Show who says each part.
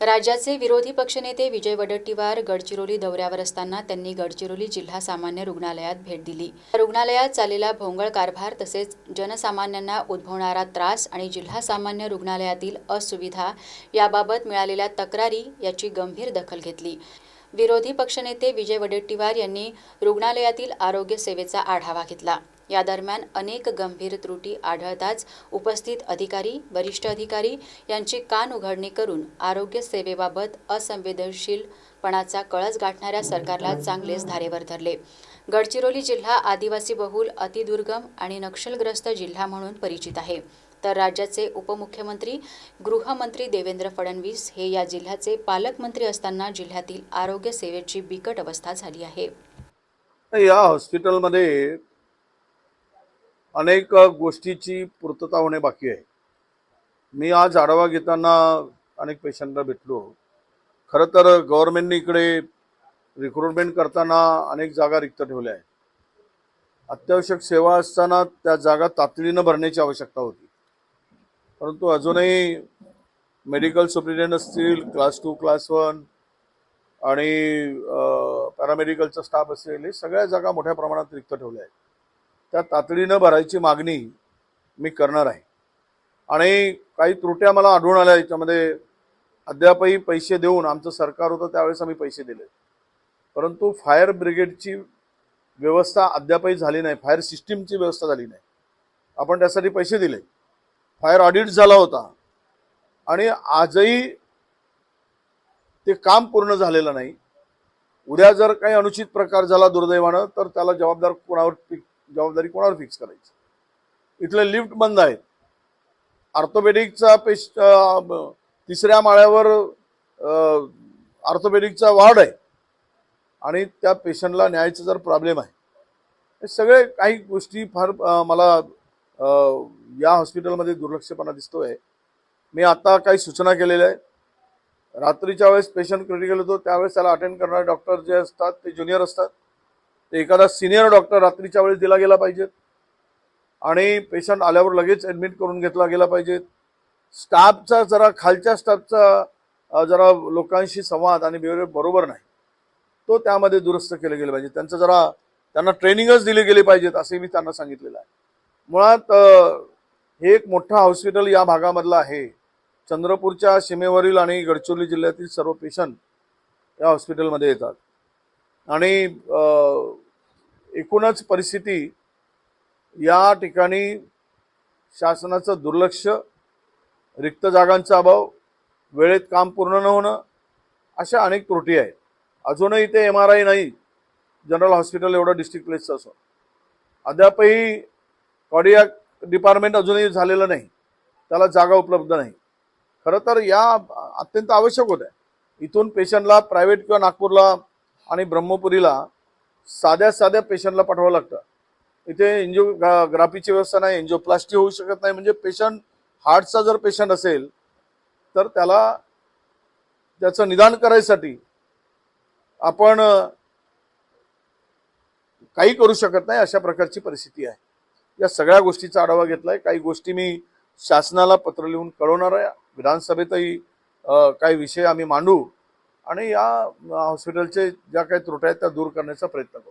Speaker 1: राज्याचे विरोधी पक्षनेते विजय वडट्टीवार गडचिरोली दौऱ्यावर असताना त्यांनी गडचिरोली जिल्हा सामान्य रुग्णालयात भेट दिली. रुग्णालयात चाललेला भोंगळ कारभार तसेच जनसामान्यांना उद्भवणारा त्रास आणि जिल्हा सामान्य रुग्णालयातील असुविधा याबाबत मिळालेल्या तक्रारी याची गंभीर दखल घेतली. विरोधी पक्षनेते विजय वडेट्टीवार यांनी रुग्णालयातील आरोग्य सेवेचा आढावा घेतला. या दरम्यान अनेक गंभीर त्रुटी आढळताच उपस्थित अधिकारी वरिष्ठ अधिकारी यांची कान उघडणी करून आरोग्य सेवेबाबत असंवेदनशीलपणाचा कळस गाठणाऱ्या सरकारला चांगलेच धारेवर धरले. गडचिरोली जिल्हा आदिवासी बहुल अतिदुर्गम आणि नक्षलग्रस्त जिल्हा म्हणून परिचित आहे. तर राज्याचे उपमुख्यमंत्री गृहमंत्री देवेंद्र फडणवीस हे या जिल्ह्याचे पालकमंत्री असताना जिल्ह्यातील आरोग्य सेवेची बिकट अवस्था झाली आहे.
Speaker 2: या हॉस्पिटलमध्ये अनेक गोष्टीची पूर्तता होणे बाकी आहे. मी आज आढावा घेताना अनेक पेशंटला भेटलो. खरं तर गव्हर्नमेंटने इकडे रिक्रुटमेंट करताना अनेक जागा रिक्त ठेवल्या आहेत. अत्यावश्यक सेवा असताना त्या जागा तातडीनं भरण्याची आवश्यकता होती. परंतु अजूनही मेडिकल सुप्रिटेंडंट असतील क्लास टू क्लास वन आणि पॅरामेडिकलचा स्टाफ असेल हे सगळ्या जागा मोठ्या प्रमाणात रिक्त ठेवल्या आहेत. त्या तातडीनं भरायची मागणी मी करणार आहे. आणि काही त्रुट्या मला आढळून आल्या याच्यामध्ये. अद्यापही पैसे देऊन आमचं सरकार होतं त्यावेळेस आम्ही पैसे दिले. परंतु फायर ब्रिगेडची व्यवस्था अद्यापही झाली नाही. फायर सिस्टीमची व्यवस्था झाली नाही. आपण त्यासाठी पैसे दिले. फायर ऑडिट झाला होता. आणि आजही ते काम पूर्ण झालेलं नाही. उद्या जर काही अनुचित प्रकार झाला दुर्दैवानं तर त्याला जबाबदार कोणावर जबाबदारी कोणावर फिक्स करायची? इथले लिफ्ट बंद आहेत. ऑर्थोपेडिकचा पेश तिसऱ्या माळ्यावर ऑर्थोपेडिकचा वार्ड आहे. आणि त्या पेशंटला न्यायचा जर प्रॉब्लेम आहे हे सगळे काही गोष्टी फार मला या हॉस्पिटलमध्ये दुर्लक्षपणा दिसतो आहे मी आता काही सूचना केलेल्या आहेत. रात्रीच्या वेळेस पेशंट क्रिटिकल होतो त्यावेळेस त्याला अटेंड करणारे डॉक्टर जे असतात ते ज्युनियर असतात. एखादा सिनियर डॉक्टर रात्रीच्या वेळेस दिला गेला पाहिजेत आणि पेशंट आल्यावर लगेच ॲडमिट करून घेतला गेला पाहिजेत स्टाफचा जरा खालच्या स्टाफचा जरा लोकांशी संवाद आणि बिहेवियर बरोबर नाही तो त्यामध्ये दुरुस्त केले गेले पाहिजे. त्यांचं जरा त्यांना ट्रेनिंगच दिली गेली पाहिजेत असे मी त्यांना सांगितलेलं आहे. मुळात हे एक मोठं हॉस्पिटल या भागामधलं आहे. चंद्रपूरच्या सीमेवरील आणि गडचिरोली जिल्ह्यातील सर्व पेशंट या हॉस्पिटलमध्ये येतात. आणि एकूणच परिस्थिती या ठिकाणी शासनाचं दुर्लक्ष रिक्त जागांचा अभाव वेळेत काम पूर्ण न होणं अशा अनेक त्रुटी आहेत. अजूनही ते एम आर आय नाही. जनरल हॉस्पिटल एवढं डिस्ट्रिक्ट प्लेसचं असून अद्यापही कॉडियाक डिपार्टमेंट अजूनही झालेलं नाही. त्याला जागा उपलब्ध नाही. खरं तर या अत्यंत आवश्यक होत्या. इथून पेशंटला प्रायव्हेट किंवा नागपूरला आणि ब्रह्मपुरीला साध्या साध्या पेशंटला पाठवावं लागतं. इथे एन्जिओग्राफीची व्यवस्था नाही एन्जिओप्लास्टी होऊ शकत नाही. म्हणजे पेशंट हार्टचा जर पेशंट असेल तर त्याला त्याचं निदान करायसाठी आपण काही करू शकत नाही अशा प्रकारची परिस्थिती आहे. या सगळ्या गोष्टीचा आढावा घेतला आहे काही गोष्टी मी शासनाला पत्र लिहून कळवणार आहे. विधानसभेतही काही विषय आम्ही मांडू. आणि या हॉस्पिटलचे ज्या काही त्रुट्या आहेत त्या दूर करण्याचा प्रयत्न करू.